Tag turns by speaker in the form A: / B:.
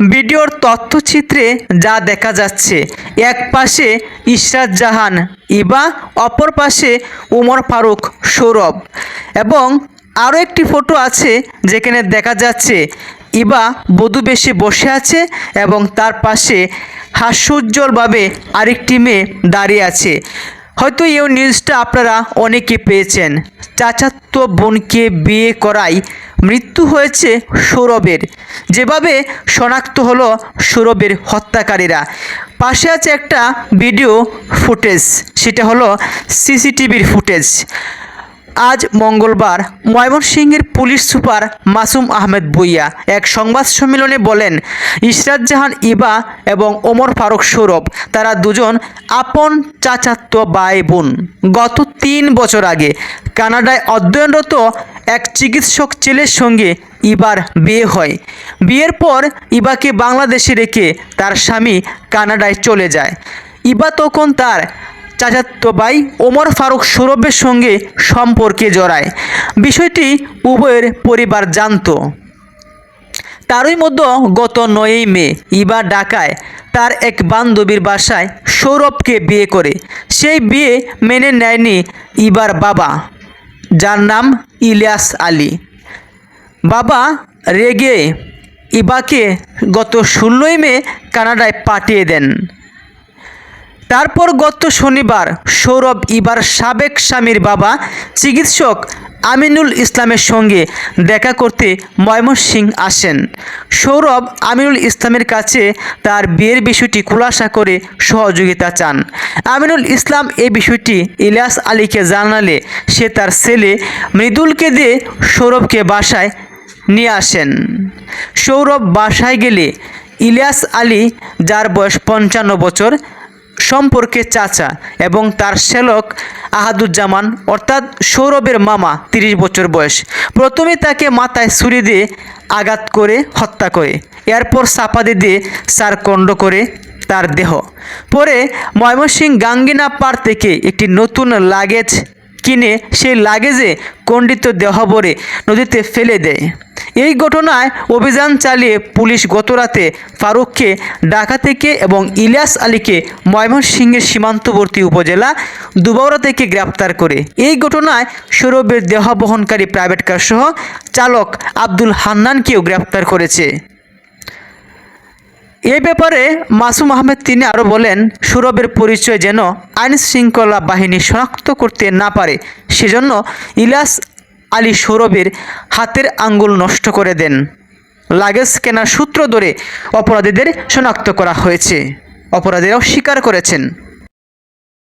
A: ভিডিওর তথ্যচিত্রে যা দেখা যাচ্ছে, এক পাশে ইশরাত জাহান, ইবা, অপর পাশে উমর ফারুক, সৌরভ এবং আরও একটি ফটো আছে যেখানে দেখা যাচ্ছে ইবা বধূ বেশে বসে আছে এবং তার পাশে হাস্যোজ্জ্বলভাবে আরেকটি মেয়ে দাঁড়িয়ে আছে। হয়তো এই নিউজটা আপনারা অনেকে পেয়েছেন। চাচাতো বোনকে বিয়ে করায় মৃত্যু হয়েছে সৌরভের। যেভাবে শনাক্ত হলো সৌরভের হত্যাকারীরা। পাশে আছে একটা ভিডিও ফুটেজ, সেটা হলো সিসিটিভির ফুটেজ। আজ মঙ্গলবার ময়মনসিংহের পুলিশ সুপার মাসুম আহমেদ ভুইয়া এক সংবাদ সম্মেলনে বলেন, ইশরাত জাহান ইবা এবং ওমর ফারুক সৌরভ, তারা দুজন আপন চাচাত্ত ভাই বোন। গত তিন বছর আগে কানাডায় অধ্যয়নরত এক চিকিৎসক ছেলের সঙ্গে ইবার বিয়ে হয়। বিয়ের পর ইবাকে বাংলাদেশে রেখে তার স্বামী কানাডায় চলে যায়। ইবা তখন তার চাচাতো ভাই ওমর ফারুক সৌরভের সঙ্গে সম্পর্কে জড়ায়। বিষয়টি উভয়ের পরিবার জানতো। তারই মধ্যে গত নয়ই মে ইবা ডাকায় তার এক বান্ধবীর বাসায় সৌরভকে বিয়ে করে। সেই বিয়ে মেনে নেয়নি ইবার বাবা। যার নাম ইলিয়াস আলী। বাবা রেগে ইবাকে গত ষোলোই মে কানাডায় পাঠিয়ে দেন। তারপর গত শনিবার সৌরভ ইবার সাবেক স্বামীর বাবা চিকিৎসক আমিনুল ইসলামের সঙ্গে দেখা করতে ময়মনসিং আসেন। সৌরভ আমিনুল ইসলামের কাছে তার বিয়ের বিষয়টি খুলাসা করে সহযোগিতা চান। আমিনুল ইসলাম এই বিষয়টি ইলিয়াস আলীকে জানালে সে তার ছেলে মৃদুলকে দিয়ে সৌরভকে বাসায় নিয়ে আসেন। সৌরভ বাসায় গেলে ইলিয়াস আলী, যার বয়স পঞ্চান্ন বছর সম্পর্কে চাচা এবং তার শ্যালক আহাদুজ্জামান, অর্থাৎ সৌরভের মামা, তিরিশ বছর বয়স। প্রথমে তাকে মাথায় ছুরি দিয়ে আঘাত করে হত্যা করে। এরপর চাপাতি দিয়ে সারকণ্ড করে তার দেহ। পরে ময়মনসিংহ গাঙ্গিনা পাড় থেকে একটি নতুন লাগেজ কিনে সেই লাগেজে খণ্ডিত দেহ ভরে নদীতে ফেলে দেয়। এই ঘটনায় অভিযান চালিয়ে পুলিশ গতরাতে ফারুককে ঢাকা থেকে এবং ইলিয়াস আলীকে ময়মনসিংহের সীমান্তবর্তী উপজেলা দুবাউরা থেকে গ্রেপ্তার করে। এই ঘটনায় সৌরভের দেহ বহনকারী প্রাইভেট কার সহ চালক আব্দুল হান্নানকেও গ্রেপ্তার করেছে। এ ব্যাপারে মাসুম আহমেদ তিনি আরও বলেন, সৌরভের পরিচয় যেন আইন শৃঙ্খলা বাহিনী শনাক্ত করতে না পারে, সেজন্য ইলিয়াস আলী সৌরভের হাতের আঙ্গুল নষ্ট করে দেন। লাগেজ কেনার সূত্র ধরে অপরাধীদের শনাক্ত করা হয়েছে। অপরাধীরাও স্বীকার করেছেন।